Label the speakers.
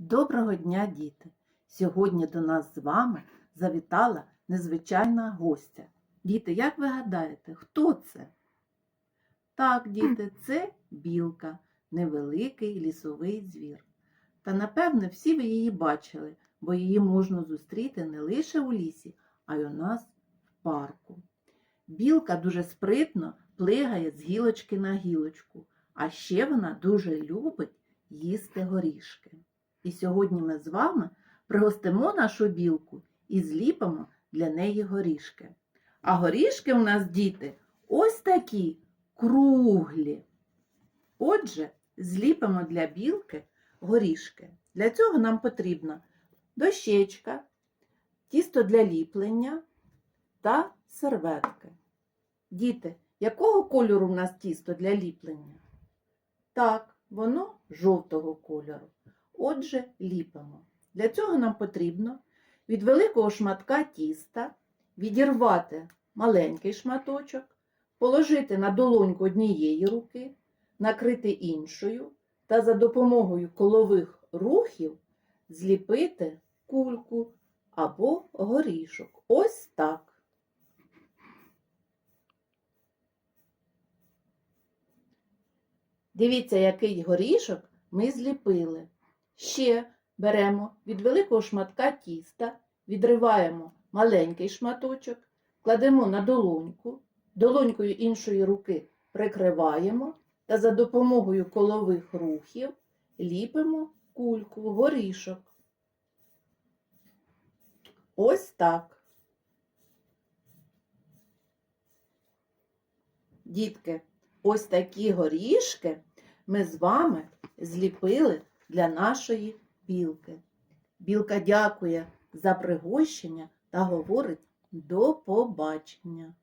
Speaker 1: Доброго дня, діти! Сьогодні до нас з вами завітала незвичайна гостя. Діти, як ви гадаєте, хто це? Так, діти, це білка, невеликий лісовий звір. Та напевне всі ви її бачили, бо її можна зустріти не лише у лісі, а й у нас в парку. Білка дуже спритно плигає з гілочки на гілочку, а ще вона дуже любить їсти горішки. І сьогодні ми з вами пригостимо нашу білку і зліпимо для неї горішки. А горішки у нас, діти, ось такі круглі. Отже, зліпимо для білки горішки. Для цього нам потрібна дощечка, тісто для ліплення та серветки. Діти, якого кольору у нас тісто для ліплення? Так, воно жовтого кольору. Отже, ліпимо. Для цього нам потрібно від великого шматка тіста відірвати маленький шматочок, положити на долоньку однієї руки, накрити іншою та за допомогою колових рухів зліпити кульку або горішок. Ось так. Дивіться, який горішок ми зліпили. Ще беремо від великого шматка тіста, відриваємо маленький шматочок, кладемо на долоньку, долонькою іншої руки прикриваємо та за допомогою колових рухів ліпимо кульку, горішок. Ось так. Дітки, ось такі горішки ми з вами зліпили для нашої білки. Білка дякує за пригощення та говорить до побачення.